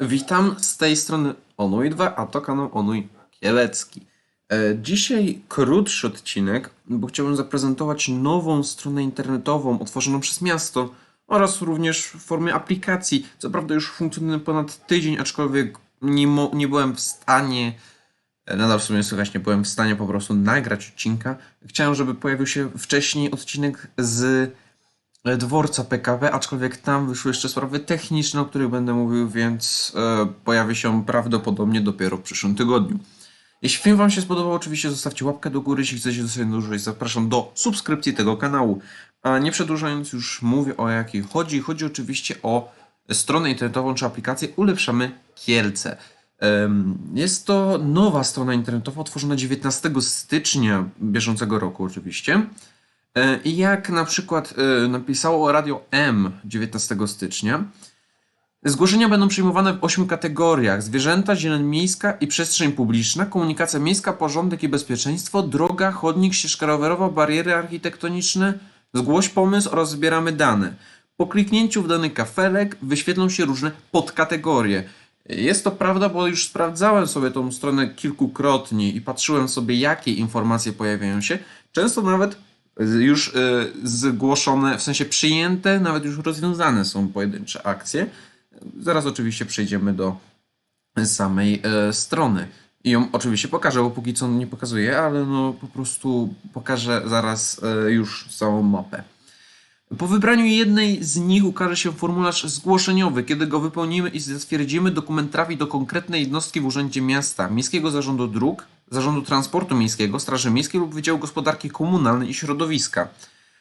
Witam z tej strony Onuj 2, a to kanał Onuj Kielecki. E, Dzisiaj krótszy odcinek, bo chciałbym zaprezentować nową stronę internetową otworzoną przez miasto oraz również w formie aplikacji. Co prawda już funkcjonuje ponad tydzień, aczkolwiek nie, nie byłem w stanie, e, nadal w sumie słychać, nie byłem w stanie po prostu nagrać odcinka. Chciałem, żeby pojawił się wcześniej odcinek z dworca PKP, aczkolwiek tam wyszły jeszcze sprawy techniczne, o których będę mówił, więc e, pojawi się prawdopodobnie dopiero w przyszłym tygodniu. Jeśli film Wam się spodobał, oczywiście zostawcie łapkę do góry, jeśli chcecie dostać dłużej, zapraszam do subskrypcji tego kanału. A nie przedłużając, już mówię o jakiej chodzi. Chodzi oczywiście o stronę internetową czy aplikację Ulepszamy Kielce. Jest to nowa strona internetowa otworzona 19 stycznia bieżącego roku oczywiście. E, I jak na przykład e, napisało Radio M 19 stycznia, zgłoszenia będą przyjmowane w ośmiu kategoriach: zwierzęta, zieleń miejska i przestrzeń publiczna, komunikacja miejska, porządek i bezpieczeństwo, droga, chodnik, ścieżka rowerowa, bariery architektoniczne, zgłoś pomysł oraz zbieramy dane. Po kliknięciu w dany kafelek wyświetlą się różne podkategorie. Jest to prawda, bo już sprawdzałem sobie tą stronę kilkukrotnie i patrzyłem sobie, jakie informacje pojawiają się. Często nawet już y, zgłoszone, w sensie przyjęte, nawet już rozwiązane są pojedyncze akcje. Zaraz oczywiście przejdziemy do samej e, strony. I ją oczywiście pokażę, bo póki co nie pokazuję, ale no po prostu pokażę zaraz e, już całą mapę. Po wybraniu jednej z nich ukaże się formularz zgłoszeniowy. Kiedy go wypełnimy i zatwierdzimy, dokument trafi do konkretnej jednostki w Urzędzie Miasta, Miejskiego Zarządu Dróg, Zarządu Transportu Miejskiego, Straży Miejskiej lub Wydziału Gospodarki Komunalnej i Środowiska.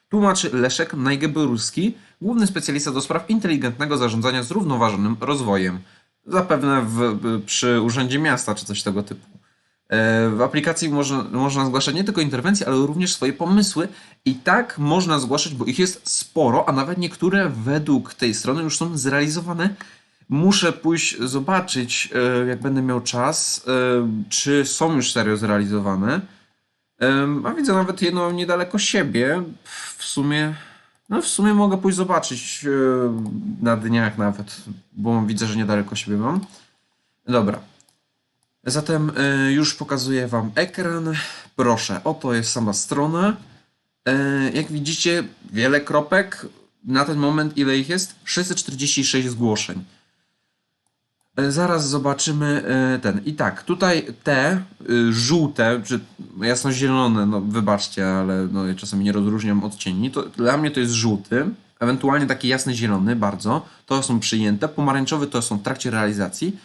Tłumaczy Leszek Najgeberuski, główny specjalista do spraw inteligentnego zarządzania zrównoważonym rozwojem. Zapewne w, przy Urzędzie Miasta czy coś tego typu. E, W aplikacji można, można zgłaszać nie tylko interwencje, ale również swoje pomysły. I tak można zgłaszać, bo ich jest sporo, a nawet niektóre według tej strony już są zrealizowane. Muszę pójść zobaczyć, e, jak będę miał czas, e, czy są już serio zrealizowane. A widzę nawet jedno niedaleko siebie. W sumie, no w sumie mogę pójść zobaczyć e, na dniach nawet, bo widzę, że niedaleko siebie mam. Dobra. Zatem już pokazuję Wam ekran. Proszę, oto jest sama strona. Jak widzicie, wiele kropek. Na ten moment ile ich jest? 646 zgłoszeń. E, Zaraz zobaczymy e, ten. I tak, tutaj te y, żółte, czy jasno-zielone, no wybaczcie, ale no, ja czasami nie rozróżniam odcieni. To, dla mnie to jest żółty, ewentualnie taki jasny zielony, bardzo. To są przyjęte. Pomarańczowy to są w trakcie realizacji.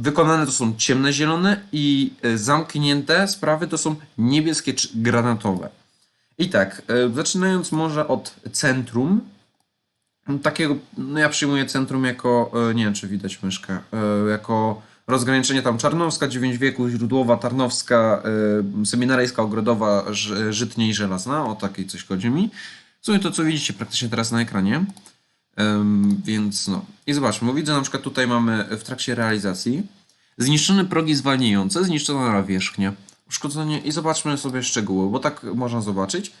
Wykonane to są ciemne zielone i e, zamknięte sprawy to są niebieskie czy granatowe. I tak, e, zaczynając może od centrum. Takiego, no ja przyjmuję centrum jako, e, nie wiem czy widać myszkę, e, jako rozgraniczenie tam Czarnowska, 9 wieku, Źródłowa, Tarnowska, e, Seminaryjska, Ogrodowa, Żytnie i Żelazna, o takiej coś chodzi mi. W sumie to co widzicie praktycznie teraz na ekranie. Więc no. I zobaczmy, widzę na przykład tutaj mamy w trakcie realizacji zniszczone progi zwalniające, zniszczona nawierzchnia, uszkodzenie i zobaczmy sobie szczegóły, bo tak można zobaczyć.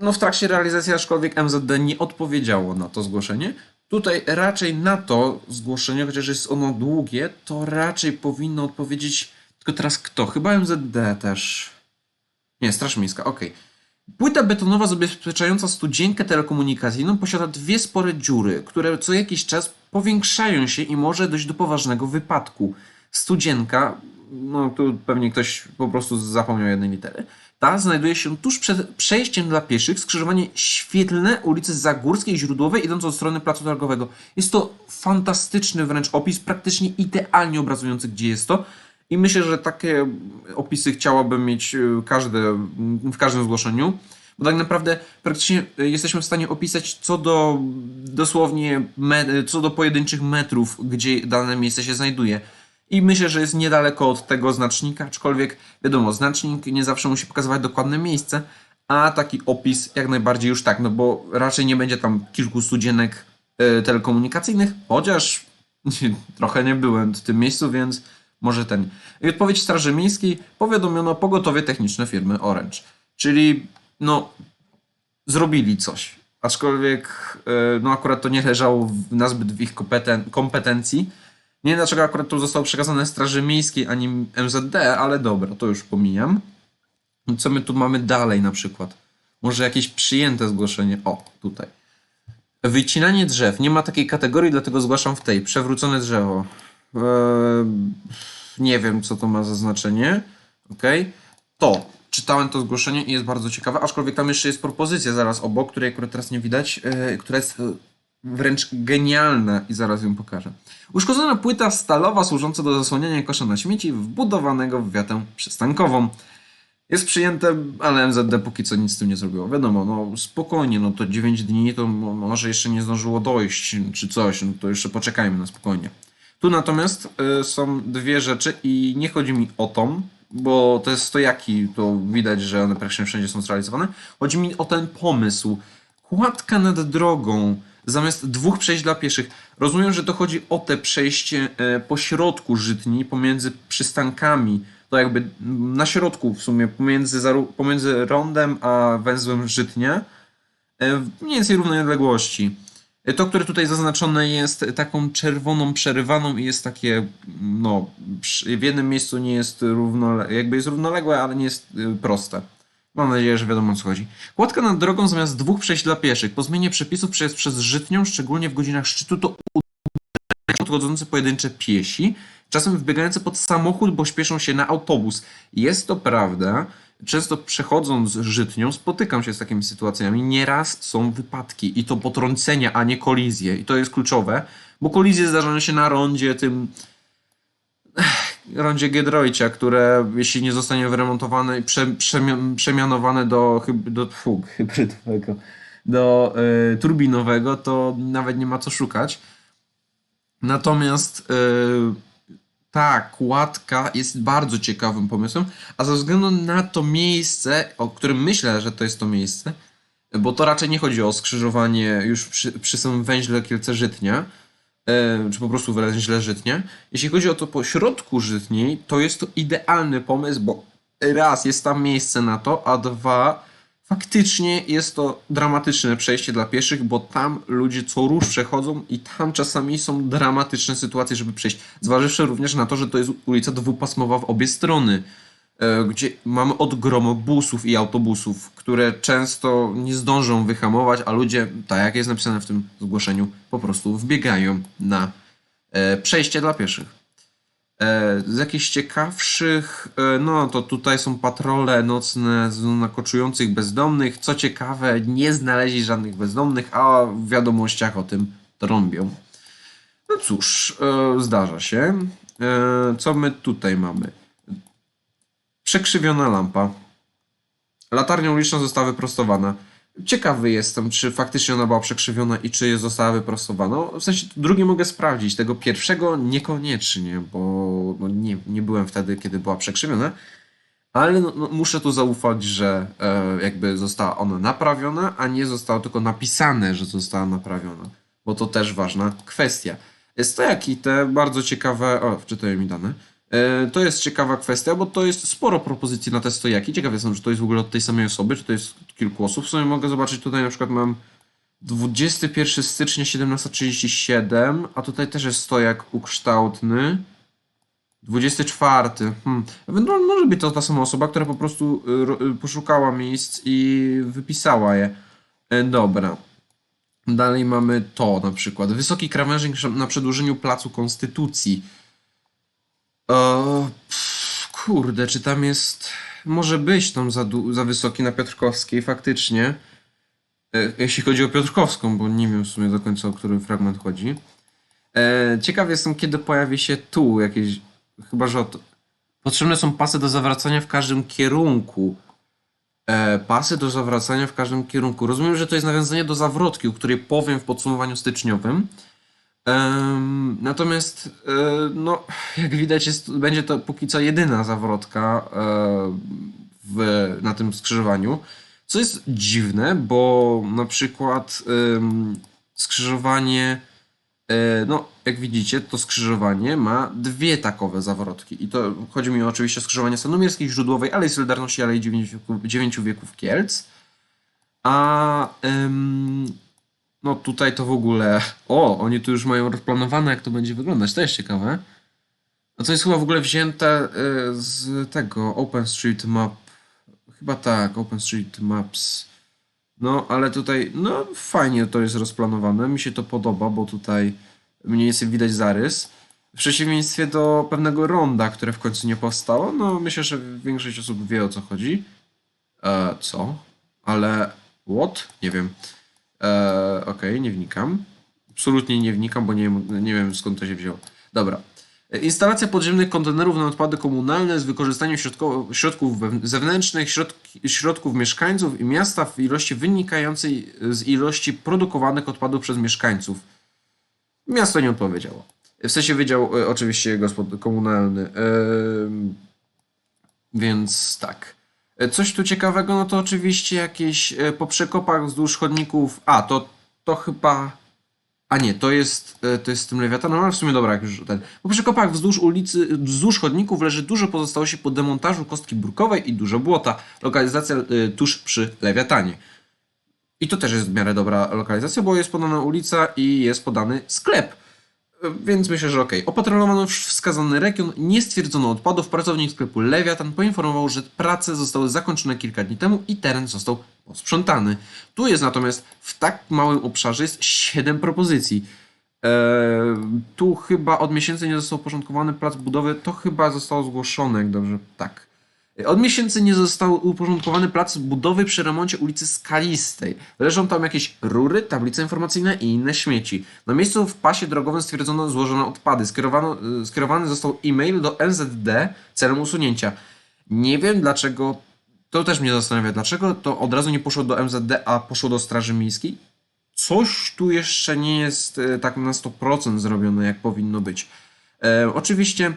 No w trakcie realizacji aczkolwiek MZD nie odpowiedziało na to zgłoszenie. Tutaj raczej na to zgłoszenie, chociaż jest ono długie, to raczej powinno odpowiedzieć tylko teraz kto? Chyba MZD też. Nie, Straż Miejska, okej. Płyta betonowa zabezpieczająca studzienkę telekomunikacyjną posiada dwie spore dziury, które co jakiś czas powiększają się i może dojść do poważnego wypadku. Studzienka, no tu pewnie ktoś po prostu zapomniał jednej litery, ta znajduje się tuż przed przejściem dla pieszych, skrzyżowanie świetlne ulicy Zagórskiej Źródłowej idąc od strony placu targowego. Jest to fantastyczny wręcz opis, praktycznie idealnie obrazujący gdzie jest to. I myślę, że takie opisy chciałabym mieć y, każde, w każdym zgłoszeniu, bo tak naprawdę praktycznie y, jesteśmy w stanie opisać co do dosłownie me, co do pojedynczych metrów, gdzie dane miejsce się znajduje. I myślę, że jest niedaleko od tego znacznika, aczkolwiek wiadomo, znacznik nie zawsze musi pokazywać dokładne miejsce, a taki opis jak najbardziej już tak, no bo raczej nie będzie tam kilku studzienek y, telekomunikacyjnych, chociaż trochę nie byłem w tym miejscu, więc może ten. I odpowiedź Straży Miejskiej powiadomiono pogotowie techniczne firmy Orange. Czyli no zrobili coś. aczkolwiek e, no akurat to nie leżało w- nazbyt w ich kompeten- kompetencji. Nie wiem dlaczego akurat to zostało przekazane Straży Miejskiej, ani MZD, ale dobra, to już pomijam. Co my tu mamy dalej na przykład? Może jakieś przyjęte zgłoszenie? O, tutaj. Wycinanie drzew. Nie ma takiej kategorii, dlatego zgłaszam w tej. Przewrócone drzewo. Eee, nie wiem, co to ma za znaczenie. Ok. To. Czytałem to zgłoszenie i jest bardzo ciekawe, aczkolwiek tam jeszcze jest propozycja zaraz obok, której akurat teraz nie widać, e, która jest wręcz genialna i zaraz ją pokażę. Uszkodzona płyta stalowa służąca do zasłaniania kosza na śmieci wbudowanego w wiatę przystankową. Jest przyjęte, ale MZD póki co nic z tym nie zrobiło. Wiadomo, no spokojnie, no to 9 dni to mo- może jeszcze nie zdążyło dojść, czy coś, no to jeszcze poczekajmy na spokojnie. Tu natomiast y, są dwie rzeczy i nie chodzi mi o tą, bo jest stojaki, to widać, że one praktycznie wszędzie są zrealizowane. Chodzi mi o ten pomysł. Kładka nad drogą zamiast dwóch przejść dla pieszych. Rozumiem, że to chodzi o te przejście e, po środku żytni, pomiędzy przystankami. To jakby na środku w sumie, pomiędzy, pomiędzy rondem a węzłem żytnia. e, W mniej więcej równej odległości. E, To, które tutaj zaznaczone jest taką czerwoną przerywaną i jest takie, no, w jednym miejscu nie jest równole, jakby jest równoległe, ale nie jest proste. Mam nadzieję, że wiadomo o co chodzi. Kładka nad drogą zamiast dwóch przejść dla pieszych. Po zmianie przepisów przejazd przez żytnią, szczególnie w godzinach szczytu, to podchodzące pojedyncze piesi, czasem wbiegające pod samochód, bo śpieszą się na autobus. Jest to prawda. Często przechodząc żytnią spotykam się z takimi sytuacjami. Nieraz są wypadki i to potrącenia, a nie kolizje. I to jest kluczowe, bo kolizje zdarzają się na rondzie tym rondzie Giedroycia, które jeśli nie zostanie wyremontowane i prze, przemio- przemianowane do, do fu, hybrydowego, do y, turbinowego, to nawet nie ma co szukać. Natomiast y, ta kładka jest bardzo ciekawym pomysłem, a ze względu na to miejsce, o którym myślę, że to jest to miejsce, bo to raczej nie chodzi o skrzyżowanie już przy, przy samym węźle Kielce Żytnia, e, czy po prostu węźle Żytnia. Jeśli chodzi o to po środku Żytniej, to jest to idealny pomysł, bo raz, jest tam miejsce na to, a dwa, faktycznie jest to dramatyczne przejście dla pieszych, bo tam ludzie co rusz przechodzą i tam czasami są dramatyczne sytuacje, żeby przejść. Zważywszy również na to, że to jest ulica dwupasmowa w obie strony, e, gdzie mamy odgrom busów i autobusów, które często nie zdążą wyhamować, a ludzie, tak jak jest napisane w tym zgłoszeniu, po prostu wbiegają na e, przejście dla pieszych. E, Z jakichś ciekawszych, e, no to tutaj są patrole nocne z nakoczujących bezdomnych. Co ciekawe, nie znaleźli żadnych bezdomnych, a w wiadomościach o tym trąbią. No cóż, e, zdarza się. E, Co my tutaj mamy? Przekrzywiona lampa. Latarnia uliczna została wyprostowana. Ciekawy jestem, czy faktycznie ona była przekrzywiona i czy została wyprostowana. No, W sensie drugie mogę sprawdzić, tego pierwszego niekoniecznie, bo no nie, nie byłem wtedy, kiedy była przekrzywiona. Ale no, no, muszę tu zaufać, że e, jakby została ona naprawiona, a nie zostało tylko napisane, że została naprawiona. Bo to też ważna kwestia. Jest to jak i te bardzo ciekawe. O, wczytuję mi dane. E, To jest ciekawa kwestia, bo to jest sporo propozycji na te stojaki. Ciekaw jestem, czy to jest w ogóle od tej samej osoby, czy to jest od kilku osób. W sumie mogę zobaczyć tutaj na przykład mam 21 stycznia 17.37, a tutaj też jest stojak ukształtny. 24. Hmm. Ewentualnie może być to ta sama osoba, która po prostu y, y, poszukała miejsc i wypisała je. E, Dobra. Dalej mamy to na przykład. Wysoki krawężnik na przedłużeniu Placu Konstytucji. O, pff, kurde, czy tam jest. Może być tam za, za wysoki na Piotrkowskiej, faktycznie. E, Jeśli chodzi o Piotrkowską, bo nie wiem w sumie do końca o który fragment chodzi. E, ciekaw jestem, kiedy pojawi się tu jakieś. Chyba, że od... Potrzebne są pasy do zawracania w każdym kierunku. E, pasy do zawracania w każdym kierunku. Rozumiem, że to jest nawiązanie do zawrotki, o której powiem w podsumowaniu styczniowym. Natomiast, e, no, jak widać, jest, będzie to póki co jedyna zawrotka e, w, na tym skrzyżowaniu. Co jest dziwne, bo na przykład skrzyżowanie, e, no, jak widzicie, to skrzyżowanie ma dwie takowe zawrotki. I to chodzi mi oczywiście o skrzyżowanie Sandomierskiej, Źródłowej, Alei Solidarności, Alei Dziewięciu Wieków, Kielc. A no tutaj to w ogóle. O, oni tu już mają rozplanowane, jak to będzie wyglądać. To jest ciekawe. A to jest chyba w ogóle wzięte y, z tego OpenStreetMap. Chyba tak, OpenStreetMaps. No, ale tutaj, no fajnie to jest rozplanowane. Mi się to podoba, bo tutaj mniej więcej widać zarys. W przeciwieństwie do pewnego ronda, które w końcu nie powstało, no myślę, że większość osób wie o co chodzi. E, co? Ale what? Nie wiem. E, Okej, nie wnikam. Absolutnie nie wnikam, bo nie, wiem- nie wiem skąd to się wzięło. Dobra. E, Instalacja podziemnych kontenerów na odpady komunalne z wykorzystaniem środko- środków zewnętrznych, środki, środków mieszkańców i miasta w ilości wynikającej z ilości produkowanych odpadów przez mieszkańców. Miasto nie odpowiedziało. W sensie wydział e, oczywiście gospod komunalny. Em, więc tak. E, Coś tu ciekawego, no to oczywiście jakieś e, po przekopach wzdłuż chodników. A, to, to chyba. A nie, to jest, e, to jest z tym lewiatanem, ale w sumie dobra, jak już ten. Po przekopach wzdłuż ulicy, wzdłuż chodników leży dużo pozostałości po demontażu kostki burkowej i dużo błota. Lokalizacja tuż przy lewiatanie. I to też jest w miarę dobra lokalizacja, bo jest podana ulica i jest podany sklep. Więc myślę, że okej. Opatrolowano już wskazany region, nie stwierdzono odpadów. Pracownik sklepu Lewiatan poinformował, że prace zostały zakończone kilka dni temu i teren został posprzątany. Tu jest natomiast w tak małym obszarze jest 7 propozycji. Eee, tu chyba od miesięcy nie został uporządkowany plac budowy. To chyba zostało zgłoszone, jak dobrze. Tak. Od miesięcy nie został uporządkowany plac budowy przy remoncie ulicy Skalistej. Leżą tam jakieś rury, tablice informacyjne i inne śmieci. Na miejscu w pasie drogowym stwierdzono złożone odpady. Skierowano, y, skierowany został e-mail do NZD celem usunięcia. Nie wiem dlaczego, to też mnie zastanawia, dlaczego to od razu nie poszło do MZD, a poszło do Straży Miejskiej. Coś tu jeszcze nie jest e, tak na 100% zrobione, jak powinno być. E, oczywiście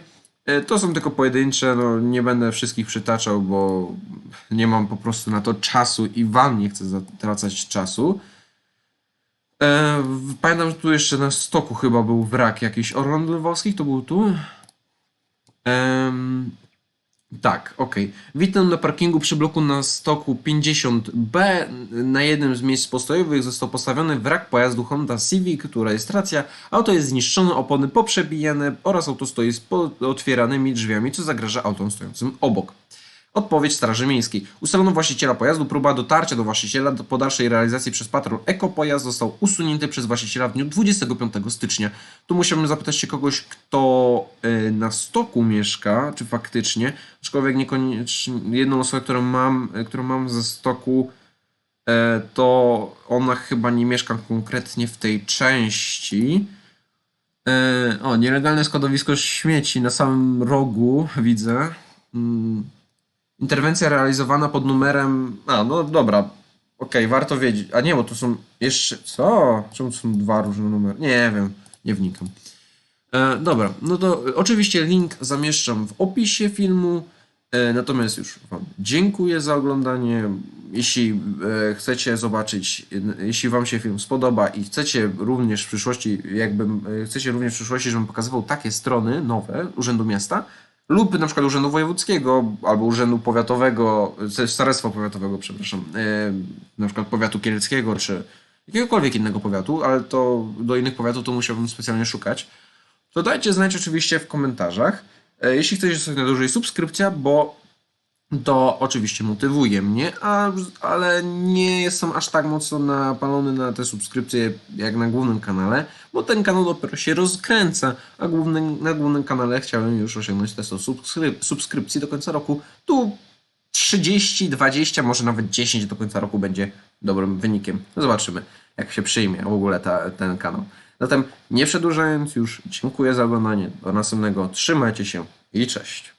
to są tylko pojedyncze, no nie będę wszystkich przytaczał, bo nie mam po prostu na to czasu i wam nie chcę zatracać czasu. E, pamiętam, że tu jeszcze na stoku chyba był wrak jakiś Orląt Lwowskich, to był tu? Tak, okej. Witam na parkingu przy bloku na stoku 50B. Na jednym z miejsc postojowych został postawiony wrak pojazdu Honda Civic, tu rejestracja. Auto jest zniszczone, opony poprzebijane oraz auto stoi z otwieranymi drzwiami, co zagraża autom stojącym obok. Odpowiedź Straży Miejskiej. Ustalono właściciela pojazdu. Próba dotarcia do właściciela po dalszej realizacji przez patrol ekopojazd został usunięty przez właściciela w dniu 25 stycznia. Tu musiałbym zapytać się kogoś, kto y, na stoku mieszka, czy faktycznie, aczkolwiek niekoniecznie jedną osobę, którą mam, y, którą mam ze stoku, e, to ona chyba nie mieszka konkretnie w tej części. E, o, nielegalne składowisko śmieci na samym rogu widzę. Interwencja realizowana pod numerem. A, no dobra. Okej, warto wiedzieć. A nie, bo to są jeszcze. Co? Czemu są dwa różne numery? Nie wiem, nie wnikam. E, dobra, no to e, oczywiście link zamieszczam w opisie filmu. E, natomiast już Wam dziękuję za oglądanie. Jeśli e, chcecie zobaczyć, jeśli Wam się film spodoba i chcecie również w przyszłości, jakbym, e, chcecie również w przyszłości, żebym pokazywał takie strony nowe Urzędu Miasta, lub na przykład Urzędu Wojewódzkiego, albo Urzędu Powiatowego, Starostwa Powiatowego, przepraszam, e, na przykład Powiatu Kieleckiego, czy jakiegokolwiek innego powiatu, ale to do innych powiatów to musiałbym specjalnie szukać, to dajcie znać oczywiście w komentarzach. E, Jeśli chcecie zostać na dłużej subskrypcja, bo to oczywiście motywuje mnie, a, ale nie jestem aż tak mocno napalony na te subskrypcje jak na głównym kanale, bo ten kanał dopiero się rozkręca, a główny, na głównym kanale chciałem już osiągnąć te 100 subskryp- subskrypcji do końca roku. Tu 30, 20, może nawet 10 do końca roku będzie dobrym wynikiem. Zobaczymy, jak się przyjmie w ogóle ta, ten kanał. Zatem nie przedłużając już, dziękuję za oglądanie. Do następnego. Trzymajcie się i cześć.